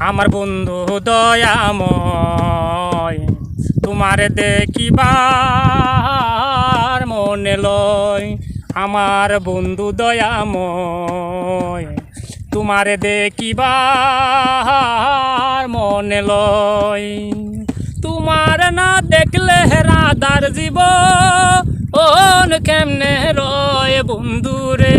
আমার বন্ধু দয়াময়, তোমার দেখিবার মনে লয়। আমার বন্ধু দয়াময়, তোমার দেখিবার মনে লয়। তোমার না দেখলে রাধার জীব ওন কেমনে রয় বন্ধু রে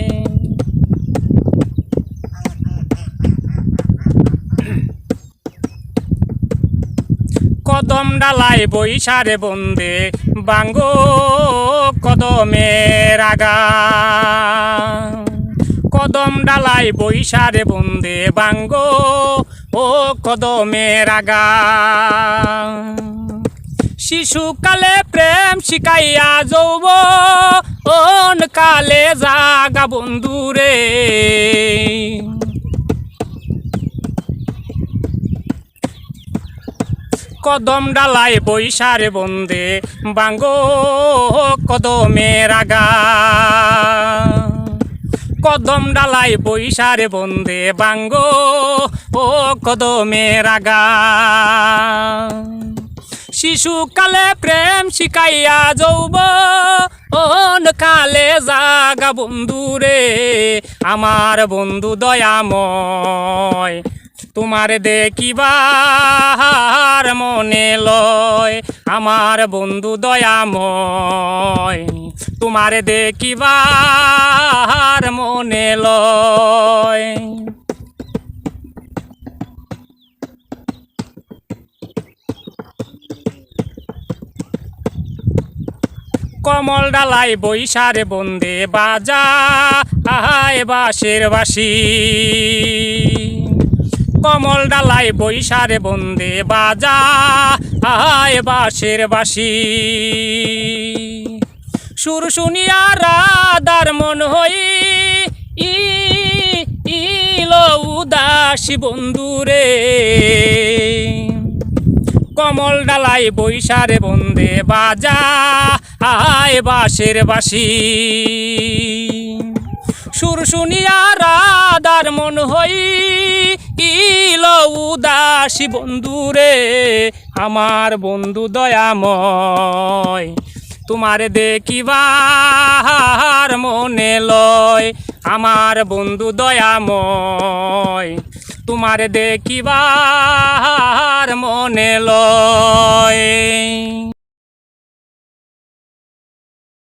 কদম ডালাই বৈশারে বন্দে বাঙ্গো কদমের আগা কদম ডালাই বৈশারে বন্দে বাঙ্গো ও কদমের আগা শিশুকালে প্রেম শিখাইয়া যৌব ওন কালে জাগা বন্ধুরে। কদম ডালাই বৈশারে বন্দে, বাঙ্গো কদমের আগা কদম ডালাই বৈশারে বন্দে, বাঙ্গো ও কদমের আগা শিশুকালে প্রেম শিখাইয়া যৌব ওন কালে জাগা বন্ধুরে, আমার বন্ধু দয়াময়। তোমার দেখিবার মনে লয়, আমার বন্ধু দয়াময়। তোমার দেখিবার মনে লয়। কমল ডালাই বৈশারে বন্দে বাজা আহায় বাসের বাসি কমল ডালাই বৈশারে বন্দে বাজা। আহায় বাসের বাসি সুর শুনিয়া রাদার মন হই। ই ইল উদাসী বন্ধুরে কমল ডালাই বৈশারে বন্দে বাজা। আয় বাসের বাসি সুর শুনিয়া রাদার মন হই। ইল উদাসী বন্ধুরে, আমার বন্ধু দয়াময়, তোমার দেখিবার মনে লয়, আমার বন্ধু দয়াময়, তোমার দেখিবার মনে লয়।